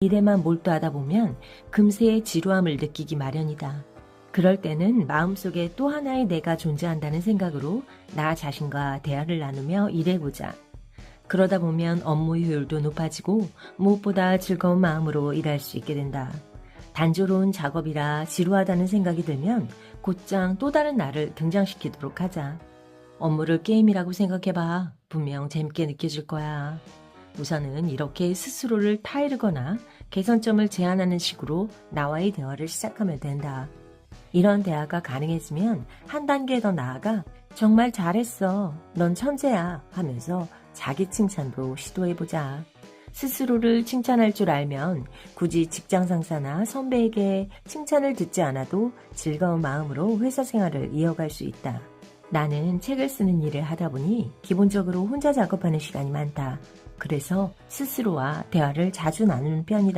일에만 몰두하다 보면 금세 지루함을 느끼기 마련이다. 그럴 때는 마음속에 또 하나의 내가 존재한다는 생각으로 나 자신과 대화를 나누며 일해보자. 그러다 보면 업무 효율도 높아지고 무엇보다 즐거운 마음으로 일할 수 있게 된다. 단조로운 작업이라 지루하다는 생각이 들면 곧장 또 다른 나를 등장시키도록 하자. 업무를 게임이라고 생각해봐. 분명 재밌게 느껴질 거야. 우선은 이렇게 스스로를 타이르거나 개선점을 제안하는 식으로 나와의 대화를 시작하면 된다. 이런 대화가 가능해지면 한 단계 더 나아가 정말 잘했어. 넌 천재야. 하면서 자기 칭찬도 시도해보자. 스스로를 칭찬할 줄 알면 굳이 직장 상사나 선배에게 칭찬을 듣지 않아도 즐거운 마음으로 회사 생활을 이어갈 수 있다. 나는 책을 쓰는 일을 하다 보니 기본적으로 혼자 작업하는 시간이 많다. 그래서 스스로와 대화를 자주 나누는 편이다.